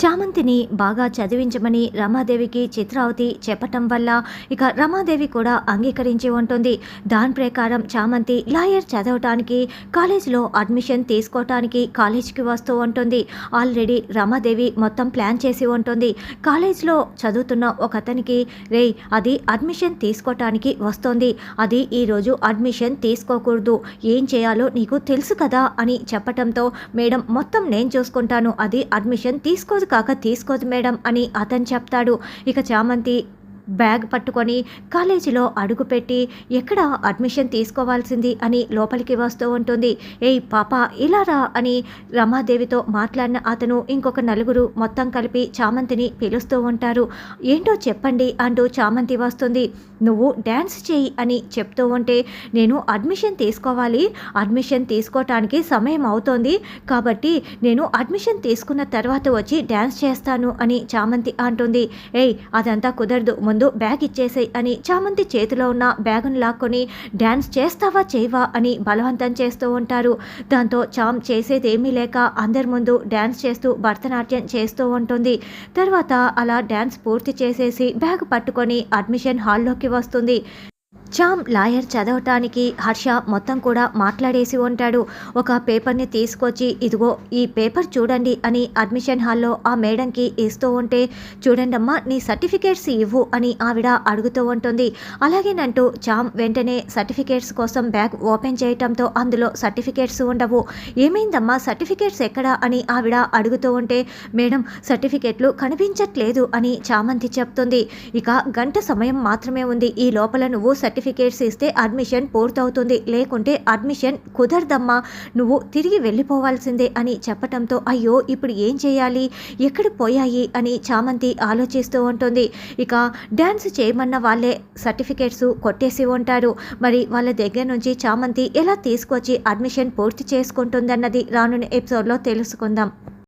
చామంతిని బాగా చదివించమని రమాదేవికి చిత్రావతి చెప్పటం వల్ల ఇక రమాదేవి కూడా అంగీకరించి ఉంటుంది. దాని ప్రకారం చామంతి లాయర్ చదవటానికి కాలేజీలో అడ్మిషన్ తీసుకోవటానికి కాలేజీకి వస్తూ ఉంటుంది. ఆల్రెడీ రమాదేవి మొత్తం ప్లాన్ చేసి ఉంటుంది. కాలేజ్లో చదువుతున్న ఒక అతనికి రే అది అడ్మిషన్ తీసుకోవటానికి వస్తుంది. అది ఈరోజు అడ్మిషన్ తీసుకోకూడదు. ఏం చేయాలో నీకు తెలుసు కదా అని చెప్పటంతో మేడం మొత్తం నేను చూసుకుంటాను. అది అడ్మిషన్ తీసుకోదు కాక తీసుకోదు మేడం అని అతను చెప్తాడు. ఇక చామంతి బ్యాగ్ పట్టుకొని కాలేజీలో అడుగుపెట్టి ఎక్కడ అడ్మిషన్ తీసుకోవాల్సింది అని లోపలికి వస్తూ ఉంటుంది. ఏయ్ పాప ఇలా రా అని రమాదేవితో మాట్లాడిన అతను ఇంకొక నలుగురు మొత్తం కలిపి చామంతిని పిలుస్తూ ఉంటారు. ఏంటో చెప్పండి అంటూ చామంతి వస్తుంది. నువ్వు డ్యాన్స్ చేయి అని చెప్తూ ఉంటే నేను అడ్మిషన్ తీసుకోవాలి. అడ్మిషన్ తీసుకోవటానికి సమయం అవుతోంది. కాబట్టి నేను అడ్మిషన్ తీసుకున్న తర్వాత వచ్చి డ్యాన్స్ చేస్తాను అని చామంతి అంటుంది. ఏయ్ అదంతా కుదరదు. ముందు బ్యాగ్ ఇచ్చేసేయ్ అని చామంతి చేతిలో ఉన్న బ్యాగును లాక్కొని డ్యాన్స్ చేస్తావా చేయవా అని బలవంతం చేస్తూ ఉంటారు. దాంతో చామ్ చేసేదేమీ లేక అందరి ముందు డ్యాన్స్ చేస్తూ భరతనాట్యం చేస్తూ ఉంటుంది. తర్వాత అలా డ్యాన్స్ పూర్తి చేసేసి బ్యాగ్ పట్టుకొని అడ్మిషన్ హాల్లోకి వస్తుంది. చామ్ లాయర్ చదవటానికి హర్ష మొత్తం కూడా మాట్లాడేసి ఉంటాడు. ఒక పేపర్ని తీసుకొచ్చి ఇదిగో ఈ పేపర్ చూడండి అని అడ్మిషన్ హాల్లో ఆ మేడంకి ఇస్తూ ఉంటే చూడండమ్మా నీ సర్టిఫికేట్స్ ఇవ్వు అని ఆవిడ అడుగుతూ ఉంటుంది. అలాగేనంటూ చామ్ వెంటనే సర్టిఫికేట్స్ కోసం బ్యాగ్ ఓపెన్ చేయటంతో అందులో సర్టిఫికేట్స్ ఉండవు. ఏమైందమ్మా సర్టిఫికేట్స్ ఎక్కడా? అని ఆవిడ అడుగుతూ ఉంటే మేడం సర్టిఫికేట్లు కనిపించట్లేదు అని చామంతి చెప్తుంది. ఇక గంట సమయం మాత్రమే ఉంది. ఈ లోపల నువ్వు సర్టిఫికేట్స్ ఇస్తే అడ్మిషన్ పూర్తవుతుంది. లేకుంటే అడ్మిషన్ కుదరదమ్మా నువ్వు తిరిగి వెళ్ళిపోవాల్సిందే అని చెప్పటంతో అయ్యో ఇప్పుడు ఏం చేయాలి? ఎక్కడ పోయాయి? అని చామంతి ఆలోచిస్తూ ఉంటుంది. ఇక డ్యాన్స్ చేయమన్న వాళ్ళే సర్టిఫికేట్స్ కొట్టేసి ఉంటారు. మరి వాళ్ళ దగ్గర నుంచి చామంతి ఎలా తీసుకొచ్చి అడ్మిషన్ పూర్తి చేసుకుంటుందన్నది రానున్న ఎపిసోడ్లో తెలుసుకుందాం.